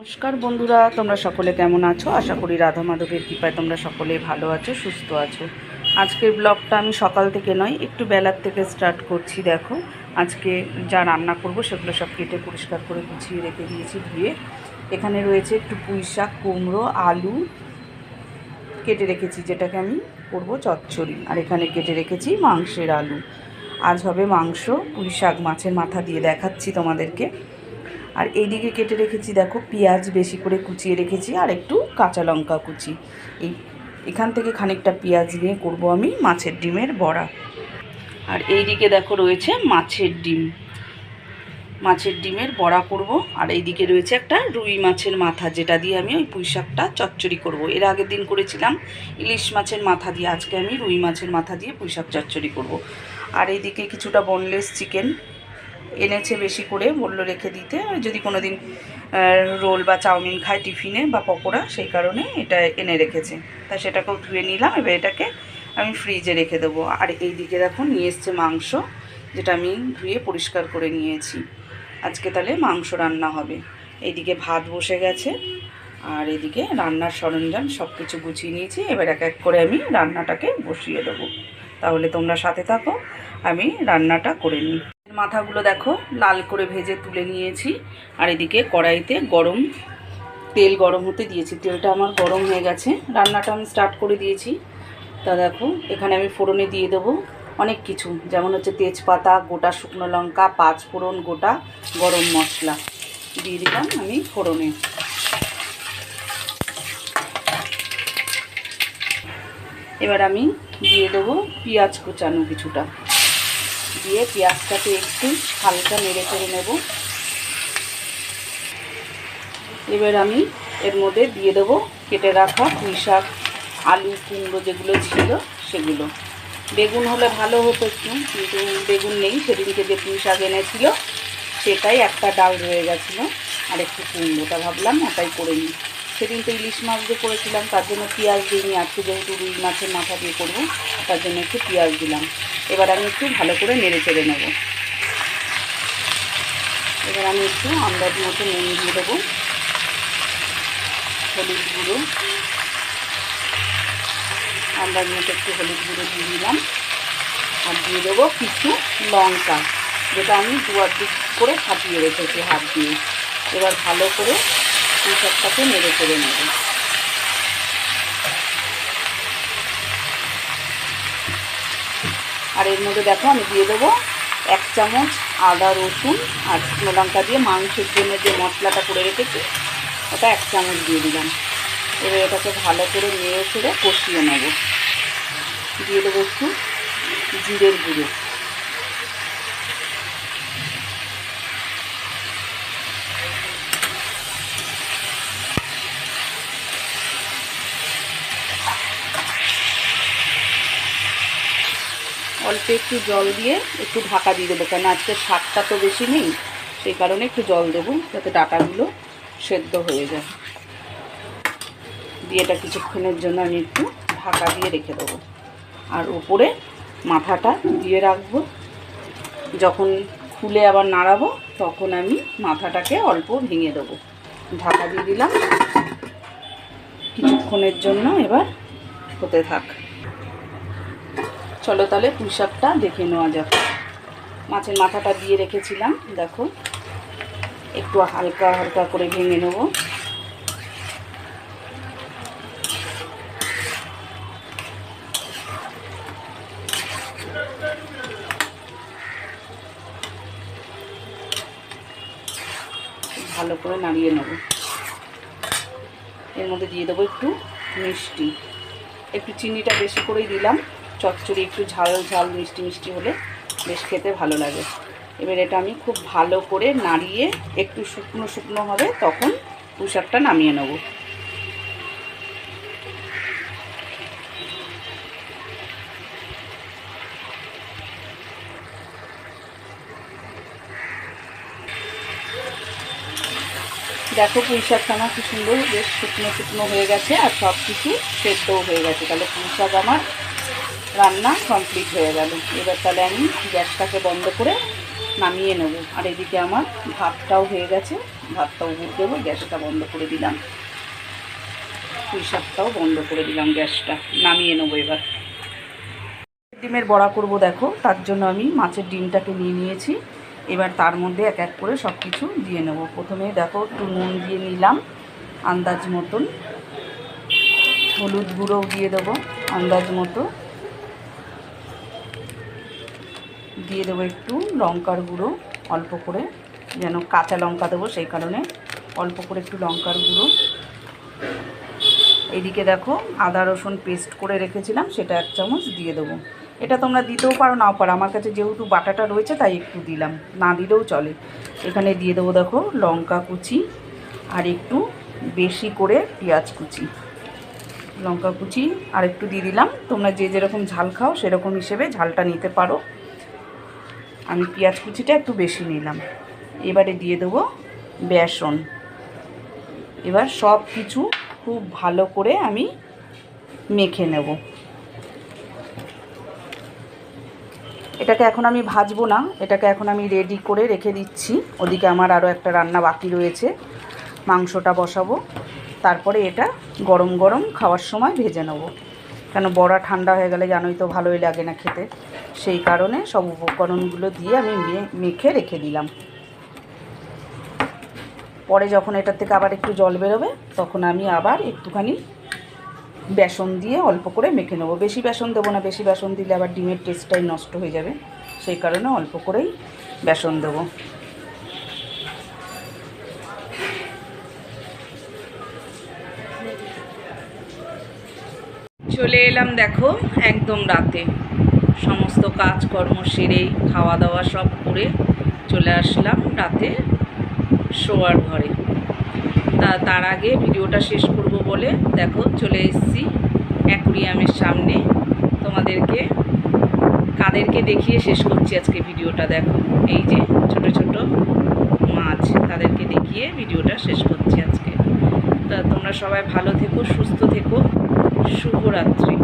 নমস্কার বন্ধুরা, তোমরা সকলে কেমন আছো? আশা করি রাধা মাধবের কৃপায় তোমরা সকলে ভালো আছো, সুস্থ আছো। আজকের ব্লগটা আমি সকাল থেকে নয়, একটু বেলার থেকে স্টার্ট করছি, দেখো। আজকে যা রান্না করব সেগুলো সব কেটে পরিষ্কার করে গুছিয়ে রেখে দিয়েছি ধুয়ে। এখানে রয়েছে একটু পুঁই শাক, কুমড়ো, আলু কেটে রেখেছি, যেটাকে আমি করব চচ্চড়ি। আর এখানে কেটে রেখেছি মাংসের আলু। আজ হবে মাংস, পুঁই শাক মাছের মাথা দিয়ে দেখাচ্ছি তোমাদেরকে। আর এইদিকে কেটে রেখেছি, দেখো, পেঁয়াজ বেশি করে কুচিয়ে রেখেছি আর একটু কাঁচা লঙ্কা কুচি। এই, এখান থেকে খানিকটা পেঁয়াজ নিয়ে করব আমি মাছের ডিমের বড়া। আর এইদিকে দেখো রয়েছে মাছের ডিম। মাছের ডিমের বড়া করব আর এইদিকে রয়েছে একটা রুই মাছের মাথা, যেটা দিয়ে আমি ওই পুঁই শাকটা চচ্চড়ি করব। এর আগের দিন করেছিলাম, ইলিশ মাছের মাথা দিয়ে, আজকে আমি রুই মাছের মাথা দিয়ে পুঁই শাক চচ্চড়ি করব। আর এইদিকে কিছুটা বনলেস চিকেন এনেছে বেশি করে বলল রেখে দিতে। যদি কোনো দিন রোল বা চাউমিন খায় টিফিনে বা পকোড়া, সেই কারণে এটা এনে রেখেছে। তা সেটাকেও ধুয়ে নিলাম, এবার এটাকে আমি ফ্রিজে রেখে দেবো। আর এই দিকে দেখো, নিয়ে এসছে মাংস, যেটা আমি ধুয়ে পরিষ্কার করে নিয়েছি। আজকে তাহলে মাংস রান্না হবে। এইদিকে ভাত বসে গেছে, আর এদিকে রান্নার সরঞ্জাম সব কিছু গুছিয়ে নিয়েছি। এবার এক এক করে আমি রান্নাটাকে বসিয়ে দেবো। তাহলে তোমরা সাথে থাকো, আমি রান্নাটা করে নিই। মাথাগুলো দেখো, লাল করে ভেজে তুলে নিয়েছি। আর এদিকে কড়াইতে গরম, তেল গরম হতে দিয়েছি। তেলটা আমার গরম হয়ে গেছে। রান্নাটা আমি স্টার্ট করে দিয়েছি। তা দেখো, এখানে আমি ফোড়নে দিয়ে দেবো অনেক কিছু। যেমন হচ্ছে তেজপাতা, গোটা শুকনো লঙ্কা, পাঁচ ফোড়ন, গোটা গরম মশলা। দিয়ে দিলাম আমি ফোড়নে। এবার আমি দিয়ে দেবো পেঁয়াজ কুচানো কিছুটা। দিয়ে পেঁয়াজটাকে একটু হালকা নেড়ে করে নেব। এবার আমি এর মধ্যে দিয়ে দেবো কেটে রাখা পুঁই শাক, আলু, কুমড়ো যেগুলো ছিল সেগুলো। বেগুন হলে ভালো হতো একটু, কিন্তু বেগুন নেই, সেদিনকে যে পুঁই শাক এনেছিল, সেটাই একটা ডাল রয়ে গেছিল। আর একটু কুমড়োটা ভাবলাম, ওটাই করে নিই। সেদিন তো ইলিশ মাছ দিয়ে করেছিলাম, তার জন্য পেঁয়াজ দিইনি। আজকে যেহেতু রুই মাছের মাথা দিয়ে করব, তার জন্য একটু পেঁয়াজ দিলাম। এবার আমি একটু ভালো করে নেড়ে চেড়ে নেব। এবার আমি একটু আন্দাজ মতো নুন দিয়ে দেবো। হলুদ গুঁড়ো। আন্দাজ মতো একটু হলুদ গুঁড়ো দিয়ে দিলাম। আর দিয়ে দেবো কিছু লঙ্কা, যেটা আমি দু দিক করে ফাটিয়ে রেখেছি হাত দিয়ে। এবার ভালো করে পুঁইশাকটাকে নেড়ে করে নেব। আর এর মধ্যে দেখো, আমি দিয়ে দেবো এক চামচ আদা, রসুন আর শুকনো লঙ্কা দিয়ে মাংসের জন্য যে মশলাটা করে রেখেছি, ওটা এক চামচ দিয়ে দিলাম। এবার এটাকে ভালো করে নেড়ে ছেড়ে কষিয়ে নেব। দিয়ে দেবো একটু জিরের গুঁড়ো। একটু জল দিয়ে একটু ঢাকা দিয়ে দেবো কেন আজকে শাকটা তো বেশি নেই, সেই কারণে একটু জল দেবো, যাতে ডাটাগুলো সেদ্ধ হয়ে যায়। দিয়ে এটা কিছুক্ষণের জন্য আমি একটু ঢাকা দিয়ে রেখে দেবো। আর উপরে মাথাটা দিয়ে রাখব। যখন খুলে আবার নাড়াবো, তখন আমি মাথাটাকে অল্প ভেঙে দেবো। ঢাকা দিয়ে দিলাম। কিছুক্ষণের জন্য এবার হতে থাক। চলো তাহলে পুঁই শাকটা দেখে নেওয়া যাক। মাছের মাথাটা দিয়ে রেখেছিলাম, দেখো। একটু হালকা হালকা করে ভেঙে নেব। ভালো করে নাড়িয়ে নেব। এর মধ্যে দিয়ে দেবো একটু মিষ্টি। একটু চিনিটা বেশি করেই দিলাম। চচ্চড়ি, একটু ঝাল ঝাল, মিষ্টি মিষ্টি হলে বেশ খেতে ভালো লাগে। এবার এটা আমি খুব ভালো করে নাড়িয়ে একটু শুকনো শুকনো হবে, তখন পুঁশাকটা নামিয়ে নেব। দেখো পুঁই শাকটা আমার কি সুন্দর, বেশ শুকনো শুকনো হয়ে গেছে আর সব কিছু সেদ্ধও হয়ে গেছে। তাহলে পুঁই শাক আমার রান্না কমপ্লিট হয়ে গেল। এবার তাহলে আমি গ্যাসটাকে বন্ধ করে নামিয়ে নেব। আর এদিকে আমার ভাতটাও হয়ে গেছে। ভাতটা উবুর দেবো গ্যাসটা বন্ধ করে দিলাম। পুঁই বন্ধ করে দিলাম গ্যাসটা। নামিয়ে নেব এবার। ডিমের বড়া করব দেখো, তার জন্য আমি মাছের ডিমটাকে নিয়ে নিয়েছি। এবার তার মধ্যে এক এক করে সব কিছু দিয়ে নেব। প্রথমে দেখো একটু নুন দিয়ে নিলাম, আন্দাজ মতন। হলুদ গুঁড়োও দিয়ে দেবো, আন্দাজ মতো। দিয়ে দেবো একটু লঙ্কার গুঁড়ো, অল্প করে। যেন কাঁচা লঙ্কা দেবো সেই কারণে অল্প করে একটু লঙ্কার গুঁড়ো। এদিকে দেখো আদা, রসুন পেস্ট করে রেখেছিলাম, সেটা এক চামচ দিয়ে দেবো। এটা তোমরা দিতেও পারো, নাও পারো। আমার কাছে যেহেতু বাটাটা রয়েছে, তাই একটু দিলাম। না দিলেও চলে। এখানে দিয়ে দেবো দেখো লঙ্কা কুচি আর একটু বেশি করে পেঁয়াজ কুচি। লঙ্কা কুচি আর একটু দিয়ে দিলাম। তোমরা যে যেরকম ঝাল খাও, সেরকম হিসেবে ঝালটা নিতে পারো। আমি পেঁয়াজ কুচিটা একটু বেশি নিলাম। এবারে দিয়ে দেবো বেসন। এবার সব কিছু খুব ভালো করে আমি মেখে নেব। এটাকে এখন আমি ভাজবো না, এটাকে এখন আমি রেডি করে রেখে দিচ্ছি। ওদিকে আমার আরও একটা রান্না বাকি রয়েছে, মাংসটা বসাবো। তারপরে এটা গরম গরম খাওয়ার সময় ভেজে নেব। কেন বড়া ঠান্ডা হয়ে গেলে জানোই তো ভালোই লাগে না খেতে। সেই কারণে সব উপকরণগুলো দিয়ে আমি মেখে রেখে দিলাম। পরে যখন এটার থেকে আবার একটু জল বেরোবে, তখন আমি আবার একটুখানি বেসন দিয়ে অল্প করে মেখে নেব। বেশি বেসন দেবো না, বেশি বেসন দিলে আবার ডিমের টেস্টটাই নষ্ট হয়ে যাবে। সেই কারণে অল্প করেই বেসন দেবো। চলে এলাম দেখো একদম রাতে। সমস্ত কাজকর্ম সেরে খাওয়া দাওয়া সব করে চলে আসলাম রাতে শোয়ার ঘরে। তা, তার আগে ভিডিওটা শেষ করব বলে দেখো চলে এসেছি অ্যাকুরিয়ামের সামনে। তোমাদেরকে, কাদেরকে দেখিয়ে শেষ করছি আজকে ভিডিওটা দেখো। এই যে ছোট ছোট মাছ, তাদেরকে দেখিয়ে ভিডিওটা শেষ করছি আজকে। তা, তোমরা সবাই ভালো থেকো, সুস্থ থেকো। শুভরাত্রি।